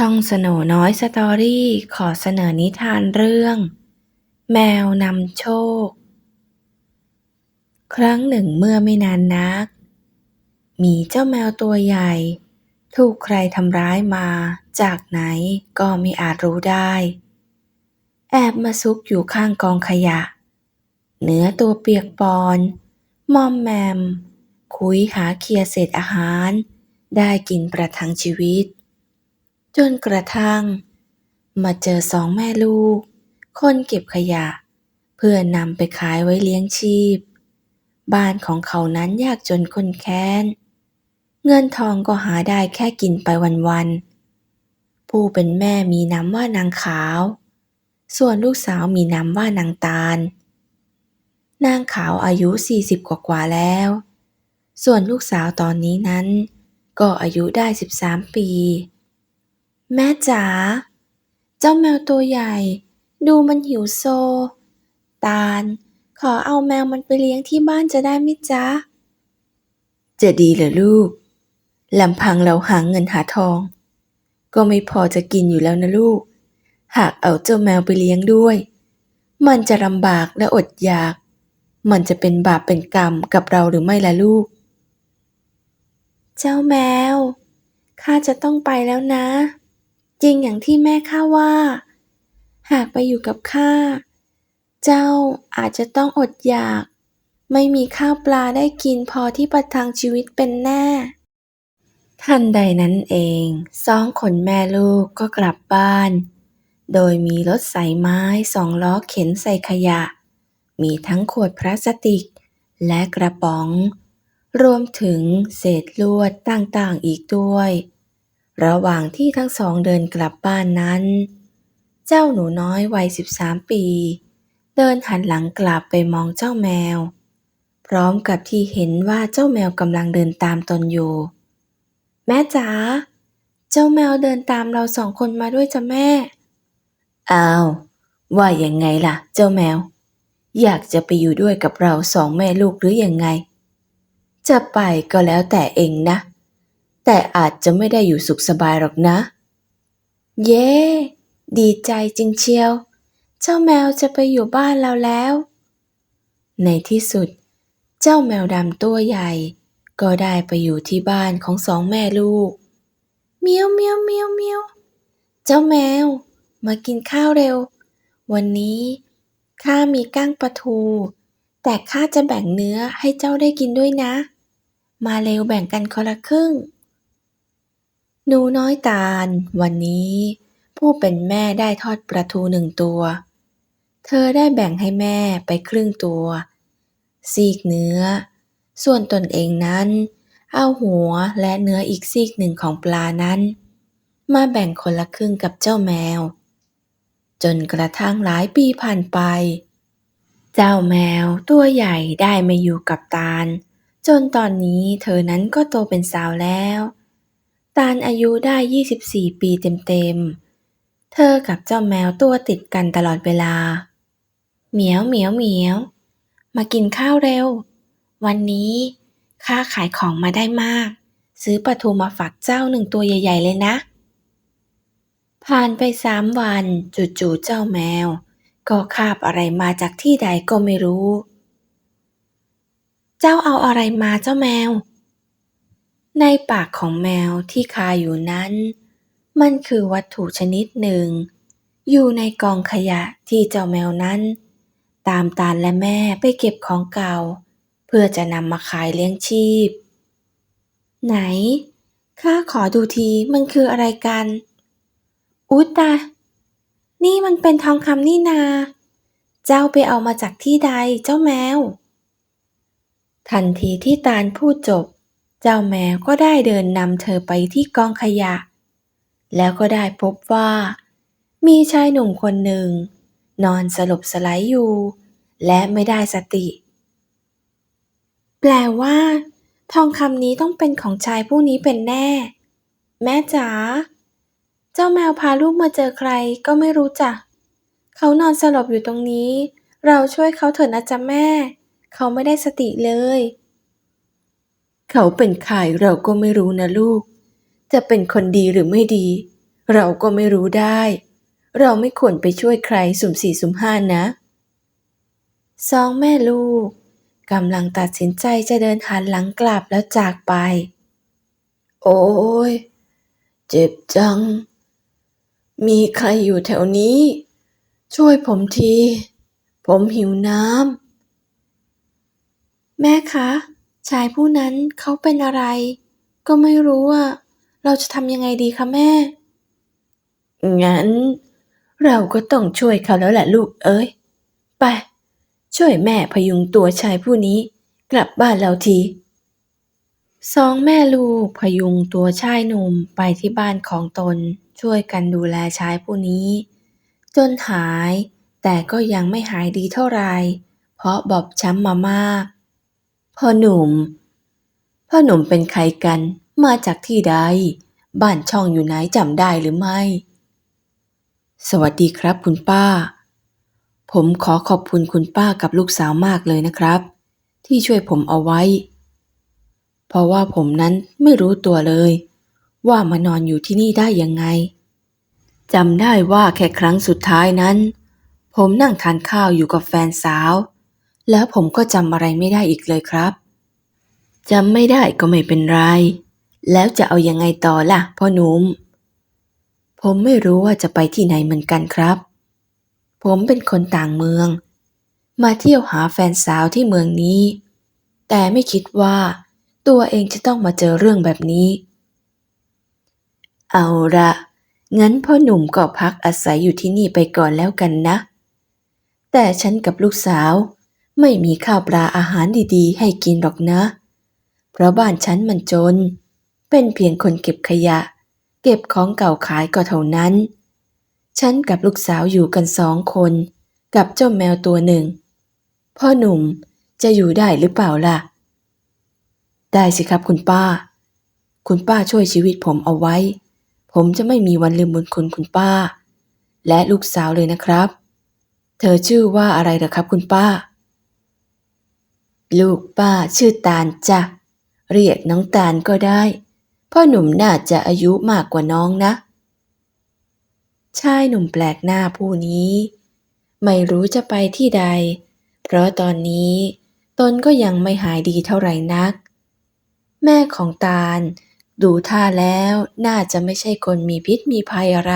ช่องสโหนน้อยสตอรี่ขอเสนอนิทานเรื่อง แมวนำโชค ครั้งหนึ่งเมื่อไม่นานนัก มีเจ้าแมวตัวใหญ่ ถูกใครทำร้ายมา จากไหนก็ไม่อาจรู้ได้ แอบมาซุกอยู่ข้างกองขยะ เนื้อตัวเปียกปอนมอมแมม คุยหาเคลียเศษอาหาร ได้กินประทังชีวิต จนกระทั่ง มาเจอสองแม่ลูก คนเก็บขยะ เพื่อนำไปขายไว้เลี้ยงชีพ บ้านของเขานั้นยากจนคนแค้น เงินทองก็หาได้แค่กินไปวันๆ ผู้เป็นแม่มีนามว่านางขาว ส่วนลูกสาวมีนามว่านางตาล นางขาวอายุสี่สิบกว่าแล้ว ส่วนลูกสาวตอนนี้นั้น ก็อายุได้สิบสามปี แม่จ๋า เจ้าแมวตัวใหญ่ ดูมันหิวโซ ตาล ขอเอาแมวมันไปเลี้ยงที่บ้านจะได้ไหมจ๊ะ จะดีเหรอลูก ลำพังเราหาเงินหาทอง ก็ไม่พอจะกินอยู่แล้วนะลูก หากเอาเจ้าแมวไปเลี้ยงด้วย มันจะลำบากและอดอยาก มันจะเป็นบาปเป็นกรรมกับเราหรือไม่ล่ะลูก เจ้าแมว ข้าจะต้องไปแล้วนะ จริงอย่างที่แม่ข้าว่า หากไปอยู่กับข้า เจ้าอาจจะต้องอดอยาก ไม่มีข้าวปลาได้กินพอที่ประทังชีวิตเป็นแน่ ทันใดนั้นเองสองคนแม่ลูกก็กลับบ้าน โดยมีรถใส่ไม้สองล้อเข็นใส่ขยะ มีทั้งขวดพลาสติกและกระป๋อง รวมถึงเศษลวดต่างๆอีกด้วย ระหว่างที่ทั้งสองเดินกลับบ้านนั้น เจ้าหนูน้อยวัย13ปี เดินหันหลังกลับไปมองเจ้าแมว พร้อมกับที่เห็นว่าเจ้าแมวกำลังเดินตามตนอยู่ แม่จ๋าเจ้าแมวเดินตามเราสองคนมาด้วยจ้ะแม่ อ้าว ว่ายังไงล่ะ เจ้าแมว อยากจะไปอยู่ด้วยกับเราสองแม่ลูกหรือยังไง จะไปก็แล้วแต่เองนะ แต่อาจจะไม่ได้อยู่สุขสบายหรอกนะ เย้ ดีใจจริงเชียว เจ้าแมวจะไปอยู่บ้านเราแล้ว ในที่สุด เจ้าแมวดำตัวใหญ่ ก็ได้ไปอยู่ที่บ้านของสองแม่ลูก เมียวเมียวเมียวเมียวเจ้าแมว มากินข้าวเร็ว วันนี้ข้ามีก้างปลาทู แต่ข้าจะแบ่งเนื้อให้เจ้าได้กินด้วยนะ มาเร็วแบ่งกันคนละครึ่ง หนูน้อยตาล วันนี้ ผู้เป็นแม่ได้ทอดปลาทูหนึ่งตัว เธอได้แบ่งให้แม่ไปครึ่งตัว ซีกเนื้อ ส่วนตนเองนั้น เอาหัวและเนื้ออีกซีกหนึ่งของปลานั้น มาแบ่งคนละครึ่งกับเจ้าแมว จนกระทั่งหลายปีผ่านไป เจ้าแมวตัวใหญ่ได้มาอยู่กับตาล จนตอนนี้เธอนั้นก็โตเป็นสาวแล้ว ตาลอายุได้ 24 ปีเต็มๆ เธอกับเจ้าแมวตัวติดกันตลอดเวลา เหมียวเหมียวเหมียว มากินข้าวเร็ว วันนี้ข้าขายของมาได้มาก ซื้อปลาทูมาฝากเจ้าหนึ่งตัวใหญ่ ๆ เลยนะ ผ่านไปสามวันจู่ๆเจ้าแมว ก็คาบอะไรมาจากที่ใดก็ไม่รู้ เจ้าเอาอะไรมาเจ้าแมว ในปากของแมวที่คาอยู่นั้น มันคือวัตถุชนิดหนึ่ง อยู่ในกองขยะที่เจ้าแมวนั้น ตามตาลและแม่ไปเก็บของเก่า เพื่อจะนำมาขายเลี้ยงชีพ ไหนข้าขอดูทีมันคืออะไรกัน อุ๊ตานี่มันเป็นทองคำนี่นา เจ้าไปเอามาจากที่ใดเจ้าแมว ทันทีที่ตาลพูดจบ จ้าแมวก็ได้เดินนำเธอไปที่กองขยะ แล้วก็ได้พบว่า มีชายหนุ่มคนหนึ่ง นอนสลบสลายอยู่ และไม่ได้สติ แปลว่า ทองคำนี้ต้องเป็นของชายผู้นี้เป็นแน่ แม่จ๋าเจ้าแมวพาลูกมาเจอใครก็ไม่รู้จัก เขานอนสลบอยู่ตรงนี้ เราช่วยเขาเถอะนะจ๊ะแม่ เขาไม่ได้สติเลย เขาเป็นใครเราก็ไม่รู้นะลูก จะเป็นคนดีหรือไม่ดี เราก็ไม่รู้ได้ เราไม่ควรไปช่วยใครสุ่มสี่สุ่มห้านะสองแม่ลูกกำลังตัดสินใจจะเดินหันหลังกลับแล้วจากไป โอ้ยเจ็บจัง มีใครอยู่แถวนี้ ช่วยผมที ผมหิวน้ำ แม่คะ ชายผู้นั้นเขาเป็นอะไร ก็ไม่รู้อะเราจะทำยังไงดีคะแม่ งั้น เราก็ต้องช่วยเขาแล้วแหละลูกเอ้ย ไป ช่วยแม่พยุงตัวชายผู้นี้กลับบ้านเราทีสองแม่ลูกพยุงตัวชายหนุ่มไปที่บ้านของตนช่วยกันดูแลชายผู้นี้ จนหาย แต่ก็ยังไม่หายดีเท่าไหร่เพราะบอบช้ำมามาก พ่อหนุ่ม พ่อหนุ่มเป็นใครกัน มาจากที่ใด บ้านช่องอยู่ไหนจำได้หรือไม่ สวัสดีครับคุณป้า ผมขอขอบคุณคุณป้ากับลูกสาวมากเลยนะครับ ที่ช่วยผมเอาไว้ เพราะว่าผมนั้นไม่รู้ตัวเลย ว่ามานอนอยู่ที่นี่ได้ยังไงจำได้ว่าแค่ครั้งสุดท้ายนั้น ผมนั่งทานข้าวอยู่กับแฟนสาว แล้วผมก็จำอะไรไม่ได้อีกเลยครับจำไม่ได้ก็ไม่เป็นไร แล้วจะเอายังไงต่อล่ะพ่อหนุ่ม ผมไม่รู้ว่าจะไปที่ไหนเหมือนกันครับ ผมเป็นคนต่างเมือง มาเที่ยวหาแฟนสาวที่เมืองนี้ แต่ไม่คิดว่าตัวเองจะต้องมาเจอเรื่องแบบนี้ เอาละงั้นพ่อหนุ่มก็พักอาศัยอยู่ที่นี่ไปก่อนแล้วกันนะ แต่ฉันกับลูกสาว ไม่มีข้าวปลาอาหารดีๆ ให้กินหรอกนะ เพราะบ้านฉันมันจน เป็นเพียงคนเก็บขยะ เก็บของเก่าขายก็เท่านั้น ฉันกับลูกสาวอยู่กันสองคน กับเจ้าแมวตัวหนึ่ง พ่อหนุ่มจะอยู่ได้หรือเปล่าล่ะ ได้สิครับคุณป้า คุณป้าช่วยชีวิตผมเอาไว้ ผมจะไม่มีวันลืมบุญคุณคุณป้า และลูกสาวเลยนะครับ เธอชื่อว่าอะไรเหรอครับคุณป้า ลูกป้าชื่อตาลจ้ะเรียกน้องตาลก็ได้ พ่อหนุ่มน่าจะอายุมากกว่าน้องนะ ชายหนุ่มแปลกหน้าผู้นี้ ไม่รู้จะไปที่ใด เพราะตอนนี้ตนก็ยังไม่หายดีเท่าไหร่นัก แม่ของตาลดูท่าแล้วน่าจะไม่ใช่คนมีพิษมีภัยอะไร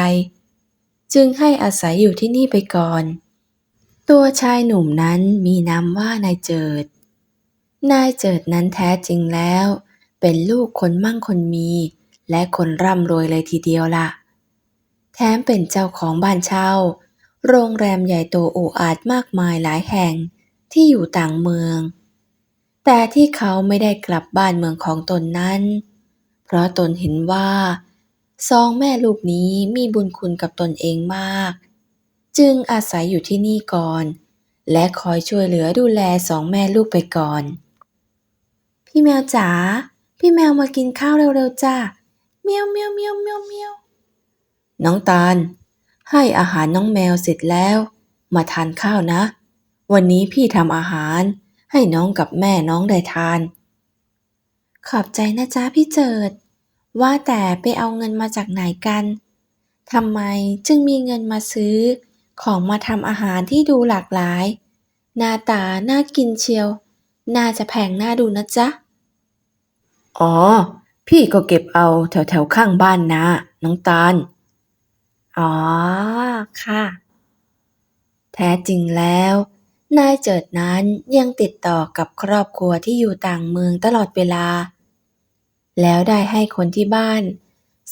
จึงให้อาศัยอยู่ที่นี่ไปก่อน ตัวชายหนุ่มนั้นมีนามว่านายเจิด นายเจิดนั้นแท้จริงแล้ว เป็นลูกคนมั่งคนมี และคนร่ำรวยเลยทีเดียวล่ะ แถมเป็นเจ้าของบ้านเช่า โรงแรมใหญ่โตโออาจมากมายหลายแห่งที่อยู่ต่างเมือง แต่ที่เขาไม่ได้กลับบ้านเมืองของตนนั้น เพราะตนเห็นว่าสองแม่ลูกนี้มีบุญคุณกับตนเองมาก จึงอาศัยอยู่ที่นี่ก่อน และคอยช่วยเหลือดูแลสองแม่ลูกไปก่อน พี่แมวจ๋า พี่แมวมากินข้าวเร็วๆจ้าเมียวเมียวเมียวเมียวเมียวน้องตาล ให้อาหารน้องแมวเสร็จแล้ว มาทานข้าวนะ วันนี้พี่ทำอาหาร ให้น้องกับแม่น้องได้ทาน ขอบใจนะจ๊ะพี่เจิด ว่าแต่ไปเอาเงินมาจากไหนกันทำไมจึงมีเงินมาซื้อ ของมาทำอาหารที่ดูหลากหลาย หน้าตาน่ากินเชียว น่าจะแพงน่าดูนะจ๊ะ อ๋อ พี่ก็เก็บเอาแถวแถวๆข้างบ้านนะน้องตาล อ๋อ ค่ะ แท้จริงแล้ว นายเจิดนั้นยังติดต่อกับครอบครัวที่อยู่ต่างเมืองตลอดเวลา แล้วได้ให้คนที่บ้าน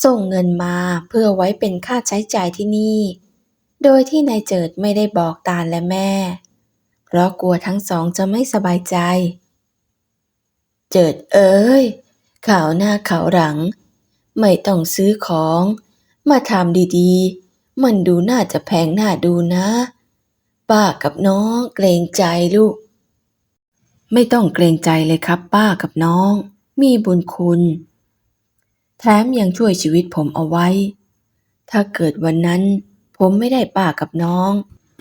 ส่งเงินมาเพื่อไว้เป็นค่าใช้จ่ายที่นี่ โดยที่นายเจิดไม่ได้บอกตาลและแม่ เพราะกลัวทั้งสองจะไม่สบายใจ เจิดเอ้ยข่าวหน้าข่าวหลัง ไม่ต้องซื้อของ มาทำดีๆ มันดูน่าจะแพงน่าดูนะ ป้ากับน้องเกรงใจลูก ไม่ต้องเกรงใจเลยครับ ป้ากับน้อง มีบุญคุณ แถมยังช่วยชีวิตผมเอาไว้ ถ้าเกิดวันนั้นผมไม่ได้ป้ากับน้อง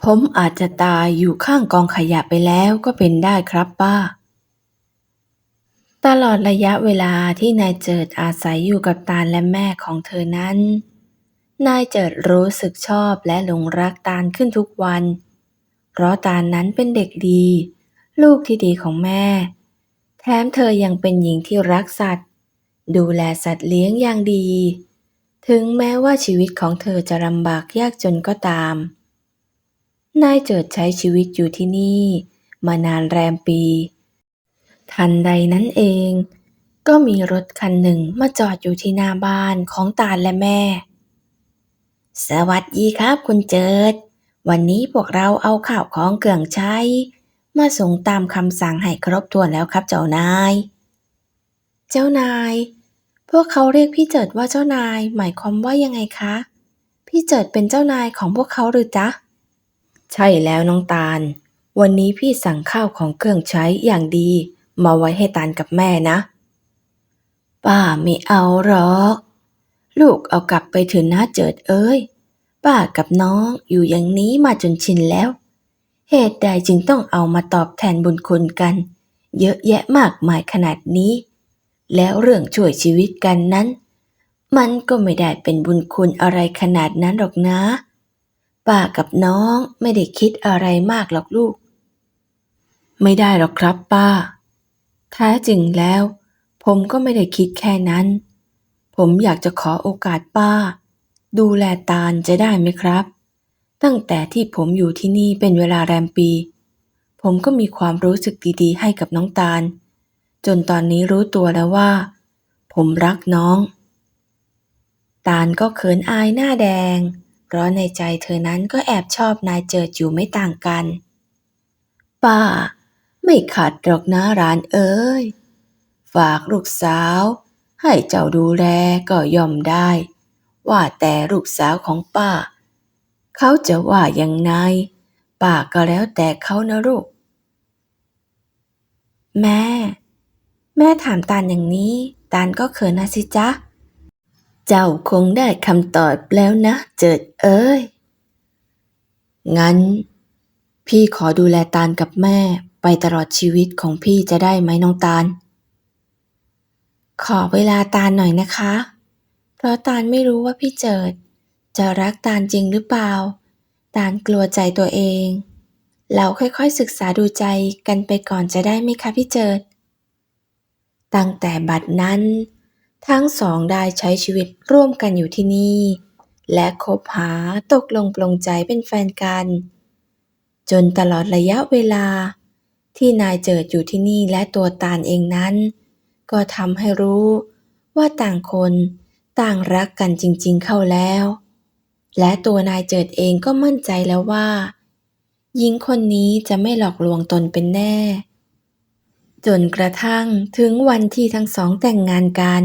ผมอาจจะตายอยู่ข้างกองขยะไปแล้วก็เป็นได้ครับป้า ตลอดระยะเวลาที่นายเจิดอาศัยอยู่กับตาลและแม่ของเธอนั้น นายเจิดรู้สึกชอบและหลงรักตาลขึ้นทุกวัน เพราะตาลนั้นเป็นเด็กดี ลูกที่ดีของแม่ แถมเธอยังเป็นหญิงที่รักสัตว์ ดูแลสัตว์เลี้ยงอย่างดี ถึงแม้ว่าชีวิตของเธอจะลำบากยากจนก็ตาม นายเจิดใช้ชีวิตอยู่ที่นี่ มานานแรมปี ทันใดนั้นเอง ก็มีรถคันหนึ่งมาจอดอยู่ที่หน้าบ้านของตาและแม่ สวัสดีครับคุณเจิด วันนี้พวกเราเอาข่าวของเครื่องใช้ มาส่งตามคำสั่งให้ครบถ้วนแล้วครับเจ้านาย เจ้านาย พวกเขาเรียกพี่เจิดว่าเจ้านาย หมายความว่ายังไงคะ พี่เจิดเป็นเจ้านายของพวกเขาหรือจ๊ะ ใช่แล้วน้องตาล วันนี้พี่สั่งข้าวของเครื่องใช้อย่างดี มาไว้ให้ตาลกับแม่นะ ป้าไม่เอาหรอก ลูกเอากลับไปเถือะนะเจิดเอ้ย ป้ากับน้องอยู่อย่างนี้มาจนชินแล้ว เหตุใดจึงต้องเอามาตอบแทนบุญคุณกัน เยอะแยะมากมายขนาดนี้ แล้วเรื่องช่วยชีวิตกันนั้น มันก็ไม่ได้เป็นบุญคุณอะไรขนาดนั้นหรอกนะ ป้ากับน้องไม่ได้คิดอะไรมากหรอกลูก ไม่ได้หรอกครับป้า แท้จริงแล้ว ผมก็ไม่ได้คิดแค่นั้น ผมอยากจะขอโอกาสป้า ดูแลตาลจะได้ไหมครับ ตั้งแต่ที่ผมอยู่ที่นี่เป็นเวลาแรมปี ผมก็มีความรู้สึกดีๆ ให้กับน้องตาล จนตอนนี้รู้ตัวแล้วว่า ผมรักน้อง ตาลก็เขินอายหน้าแดง เพราะในใจเธอนั้นก็แอบชอบนายเจิดอยู่ไม่ต่างกัน ป้า ไม่ขัดหรอกนะร้านเอ้ย ฝากลูกสาว ให้เจ้าดูแลก็ยอมได้ ว่าแต่ลูกสาวของป้า เขาจะว่ายังไง ป้าก็แล้วแต่เขานะลูก แม่ แม่ถามตาลอย่างนี้ ตาลก็เขินนะสิจ๊ะ เจ้าคงได้คำตอบแล้วนะ เจิดเอ้ย งั้น พี่ขอดูแลตาลกับแม่ไปตลอดชีวิตของพี่จะได้ไหมน้องตาล ขอเวลาตาลหน่อยนะคะ เพราะตาลไม่รู้ว่าพี่เจิด จะรักตาลจริงหรือเปล่า ตาลกลัวใจตัวเอง เราค่อยๆศึกษาดูใจกันไปก่อนจะได้ไหมคะพี่เจิด ตั้งแต่บัดนั้น ทั้งสองได้ใช้ชีวิตร่วมกันอยู่ที่นี่ และคบหาตกลงปลงใจเป็นแฟนกัน จนตลอดระยะเวลา ที่นายเจิดอยู่ที่นี่และตัวตาลเองนั้น ก็ทำให้รู้ว่าต่างคนต่างรักกันจริงๆเข้าแล้ว และตัวนายเจิดเองก็มั่นใจแล้วว่า หญิงคนนี้จะไม่หลอกลวงตนเป็นแน่ จนกระทั่งถึงวันที่ทั้งสองแต่งงานกัน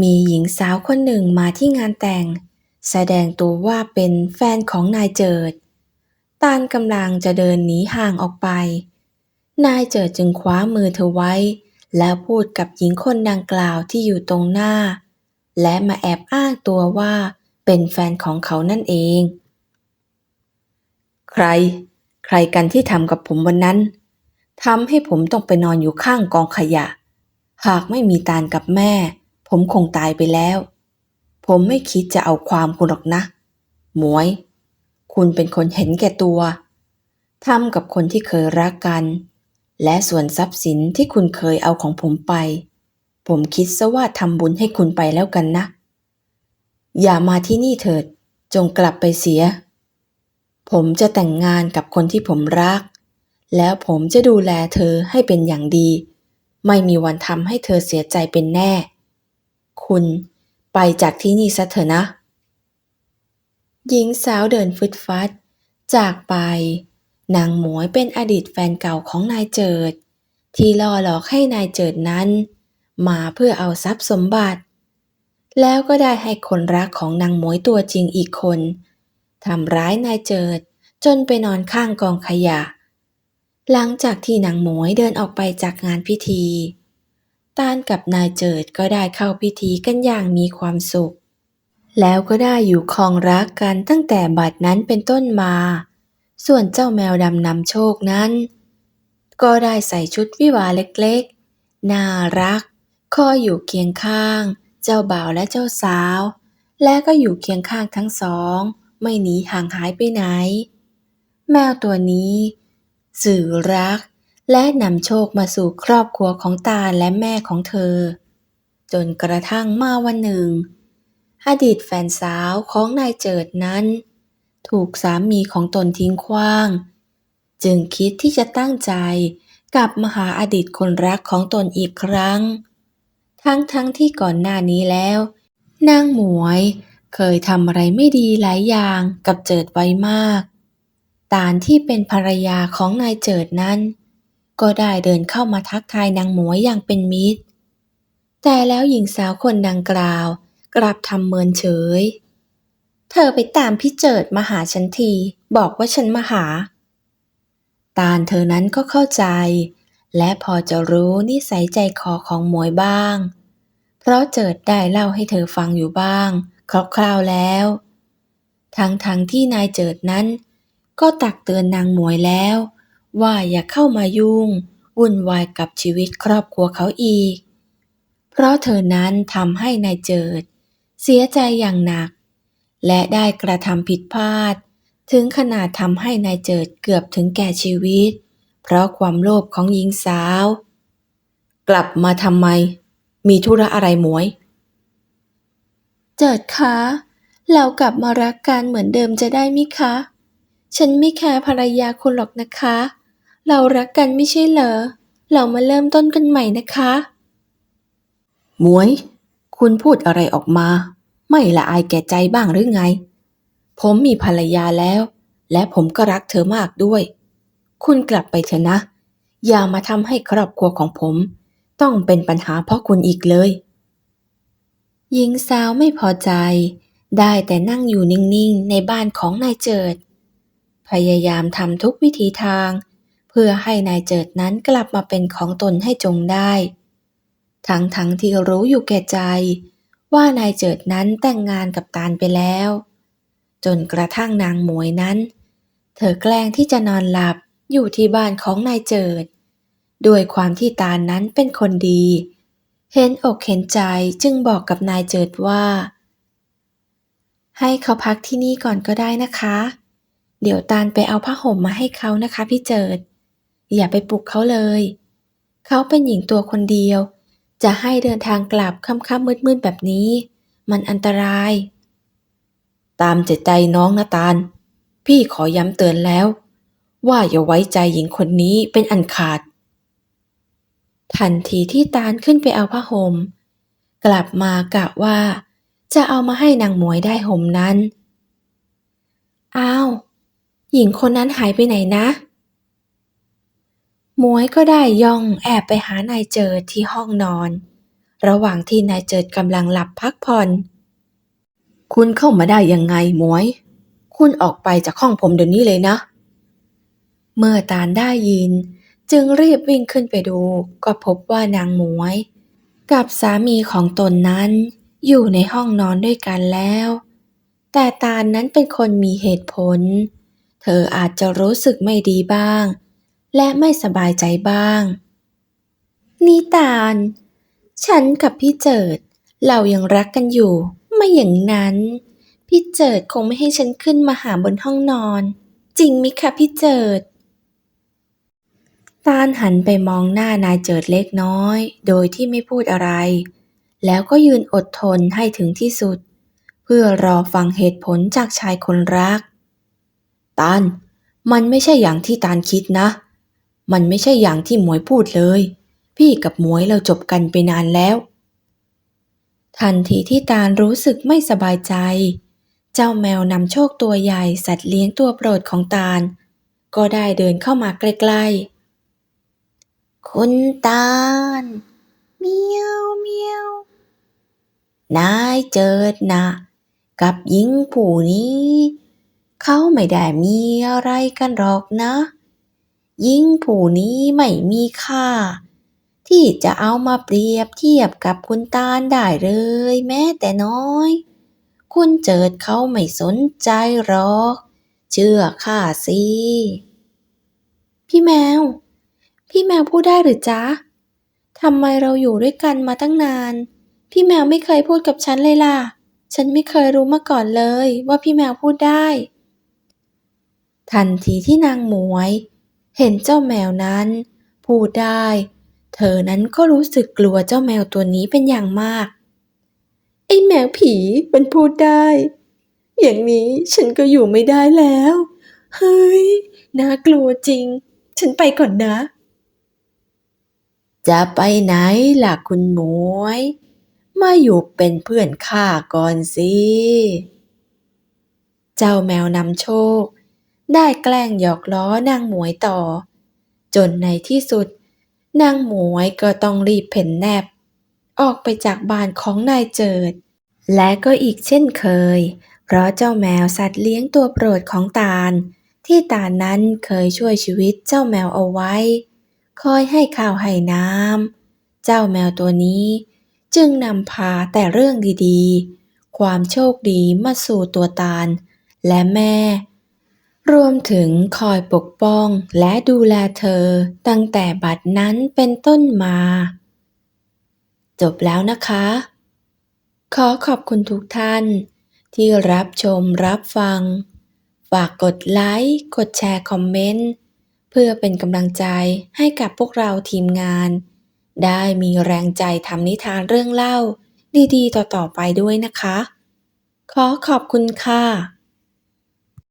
มีหญิงสาวคนหนึ่งมาที่งานแต่ง แสดงตัวว่าเป็นแฟนของนายเจิด ตาลกำลังจะเดินหนีห่างออกไป นายเจิดจึงคว้ามือเธอไว้ แล้วพูดกับหญิงคนดังกล่าวที่อยู่ตรงหน้า และมาแอบอ้างตัวว่าเป็นแฟนของเขานั่นเอง ใคร ใครกันที่ทำกับผมวันนั้น ทำให้ผมต้องไปนอนอยู่ข้างกองขยะ หากไม่มีตาลกับแม่ ผมคงตายไปแล้ว ผมไม่คิดจะเอาความคุณหรอกนะ หมวย คุณเป็นคนเห็นแก่ตัวทำกับคนที่เคยรักกัน และส่วนทรัพย์สินที่คุณเคยเอาของผมไป ผมคิดซะว่าทำบุญให้คุณไปแล้วกันนะ อย่ามาที่นี่เถิด จงกลับไปเสีย ผมจะแต่งงานกับคนที่ผมรัก แล้วผมจะดูแลเธอให้เป็นอย่างดี ไม่มีวันทำให้เธอเสียใจเป็นแน่ คุณไปจากที่นี่ซะเถอะนะ หญิงสาวเดินฟึดฟัด จากไป นางหมวยเป็นอดีตแฟนเก่าของนายเจิด ที่ล่อหลอกให้นายเจิดนั้น มาเพื่อเอาทรัพย์สมบัติ แล้วก็ได้ให้คนรักของนางหมวยตัวจริงอีกคนทำร้ายนายเจิดจนไปนอนข้างกองขยะ หลังจากที่นางหมวยเดินออกไปจากงานพิธีตาลกับนายเจิดก็ได้เข้าพิธีกันอย่างมีความสุข แล้วก็ได้อยู่ครองรักกันตั้งแต่บัดนั้นเป็นต้นมา ส่วนเจ้าแมวดำนำโชคนั้น ก็ได้ใส่ชุดวิวาเล็กๆ น่ารักคอยอยู่เคียงข้าง เจ้าบ่าวและเจ้าสาว และก็อยู่เคียงข้างทั้งสอง ไม่หนีห่างหายไปไหน แมวตัวนี้ สื่อรัก และนำโชคมาสู่ครอบครัวของตาและแม่ของเธอ จนกระทั่งมาวันหนึ่ง อดีตแฟนสาวของนายเจิดนั้น ถูกสามีของตนทิ้งขว้าง จึงคิดที่จะตั้งใจกลับมาหาอดีตคนรักของตนอีกครั้ง ทั้งทั้งที่ก่อนหน้านี้แล้วนางหมวยเคยทำอะไรไม่ดีหลายอย่างกับเจิดไว้มาก ตาลที่เป็นภรรยาของนายเจิดนั้น ก็ได้เดินเข้ามาทักทายนางหมวยอย่างเป็นมิตร แต่แล้วหญิงสาวคนดังกล่าว กลับทำเมินเฉย เธอไปตามพี่เจิดมาหาฉันที บอกว่าฉันมาหา ตาลเธอนั้นก็เข้าใจ และพอจะรู้นิสัยใจคอของหมวยบ้าง เพราะเจิดได้เล่าให้เธอฟังอยู่บ้างคร่าวๆแล้ว ทั้งๆทที่นายเจิดนั้น ก็ตักเตือนนางหมวยแล้ว ว่าอย่าเข้ามายุ่ง วุ่นวายกับชีวิตครอบครัวเขาอีก เพราะเธอนั้นทำให้นายเจิด เสียใจอย่างหนัก และได้กระทำผิดพลาด ถึงขนาดทำให้นายเจิดเกือบถึงแก่ชีวิต เพราะความโลภของหญิงสาว กลับมาทำไม มีธุระอะไรหมวย เจิดคะเรากลับมารักกันเหมือนเดิมจะได้มิคะ ฉันไม่แคร์ภรรยาคุณหรอกนะคะ เรารักกันไม่ใช่เหรอ เรามาเริ่มต้นกันใหม่นะคะ หมวย คุณพูดอะไรออกมา ไม่ละอายแก่ใจบ้างหรือไง ผมมีภรรยาแล้ว และผมก็รักเธอมากด้วย คุณกลับไปเถอะนะ อย่ามาทำให้ครอบครัวของผม ต้องเป็นปัญหาเพราะคุณอีกเลย หญิงสาวไม่พอใจ ได้แต่นั่งอยู่นิ่งๆ ในบ้านของนายเจิด พยายามทำทุกวิธีทาง เพื่อให้นายเจิดนั้นกลับมาเป็นของตนให้จงได้ ทั้งๆทที่รู้อยู่แก่ใจ ว่านายเจิดนั้นแต่งงานกับตาลไปแล้ว จนกระทั่งนางหมวยนั้น เธอแกล้งที่จะนอนหลับอยู่ที่บ้านของนายเจิด ด้วยความที่ตาลนั้นเป็นคนดี เห็นอกเห็นใจจึงบอกกับนายเจิดว่า ให้เขาพักที่นี่ก่อนก็ได้นะคะ เดี๋ยวตาลไปเอาผ้าห่มมาให้เขานะคะพี่เจิด อย่าไปปลุกเขาเลย เขาเป็นหญิงตัวคนเดียว จะให้เดินทางกลับค่ำๆมืดๆแบบนี้ มันอันตราย ตามใจใจน้องนะตาล พี่ขอย้ำเตือนแล้ว ว่าอย่าไว้ใจหญิงคนนี้เป็นอันขาด ทันทีที่ตาลขึ้นไปเอาผ้าห่มกลับมากะว่า จะเอามาให้นางหมวยได้ห่มนั้น อ้าว หญิงคนนั้นหายไปไหนนะหมวยก็ได้ย่องแอบไปหานายเจิดที่ห้องนอน ระหว่างที่นายเจิดกำลังหลับพักผ่อน คุณเข้ามาได้ยังไงหมวย คุณออกไปจากห้องผมเดี๋ยวนี้เลยนะ เมื่อตาลได้ยิน จึงรีบวิ่งขึ้นไปดูก็พบว่านางหมวย กับสามีของตนนั้นอยู่ในห้องนอนด้วยกันแล้ว แต่ตาลนั้นเป็นคนมีเหตุผล ธออาจจะรู้สึกไม่ดีบ้าง และไม่สบายใจบ้างนีตาล ฉันกับพี่เจิด เรายังรักกันอยู่ ไม่อย่างนั้น พี่เจิดคงไม่ให้ฉันขึ้นมาหาบนห้องนอน จริงมิคะพี่เจิด ตาลหันไปมองหน้านายเจิดเล็กน้อย โดยที่ไม่พูดอะไร แล้วก็ยืนอดทนให้ถึงที่สุด เพื่อรอฟังเหตุผลจากชายคนรัก ตาล มันไม่ใช่อย่างที่ตาลคิดนะ มันไม่ใช่อย่างที่หมวยพูดเลย พี่กับหมวยเราจบกันไปนานแล้ว ทันทีที่ตาลรู้สึกไม่สบายใจ เจ้าแมวนำโชคตัวใหญ่สัตว์เลี้ยงตัวโปรดของตาล ก็ได้เดินเข้ามาใกล้ๆ คุณตาล เมียวเมียวนายเจิดนะ กับหญิงผู้นี้ เขาไม่ได้มีอะไรกันหรอกนะหญิงผู้นี้ไม่มีค่า ที่จะเอามาเปรียบเทียบกับคุณตาลได้เลย แม้แต่น้อย คุณเจิดเขาไม่สนใจหรอก เชื่อข้าสิ พี่แมว พี่แมวพูดได้หรือจ๊ะทำไมเราอยู่ด้วยกันมาตั้งนาน พี่แมวไม่เคยพูดกับฉันเลยล่ะ ฉันไม่เคยรู้มาก่อนเลยว่าพี่แมวพูดได้ ทันทีที่นางหมวย เห็นเจ้าแมวนั้น พูดได้ เธอนั้นก็รู้สึกกลัวเจ้าแมวตัวนี้เป็นอย่างมาก ไอ้แมวผีมันพูดได้ อย่างนี้ฉันก็อยู่ไม่ได้แล้ว เฮ้ย น่ากลัวจริง ฉันไปก่อนนะ จะไปไหนล่ะคุณหมวย มาอยู่เป็นเพื่อนข้าก่อนสิ เจ้าแมวนำโชค ได้แกล้งหยอกล้อนางหมวยต่อ จนในที่สุด นางหมวยก็ต้องรีบเพ่นแนบ ออกไปจากบ้านของนายเจิด และก็อีกเช่นเคย เพราะเจ้าแมวสัตว์เลี้ยงตัวโปรดของตาล ที่ตาลนั้นเคยช่วยชีวิตเจ้าแมวเอาไว้ คอยให้ข้าวให้น้ำเจ้าแมวตัวนี้ จึงนำพาแต่เรื่องดีๆ ความโชคดีมาสู่ตัวตาล และแม่ รวมถึงคอยปกป้องและดูแลเธอตั้งแต่บัดนั้นเป็นต้นมา จบแล้วนะคะ ขอขอบคุณทุกท่าน ที่รับชมรับฟัง ฝากกดไลค์ กดแชร์คอมเมนต์ เพื่อเป็นกำลังใจให้กับพวกเราทีมงาน ได้มีแรงใจทำนิทานเรื่องเล่า ดีๆ ต่อๆไปด้วยนะคะ ขอขอบคุณค่ะ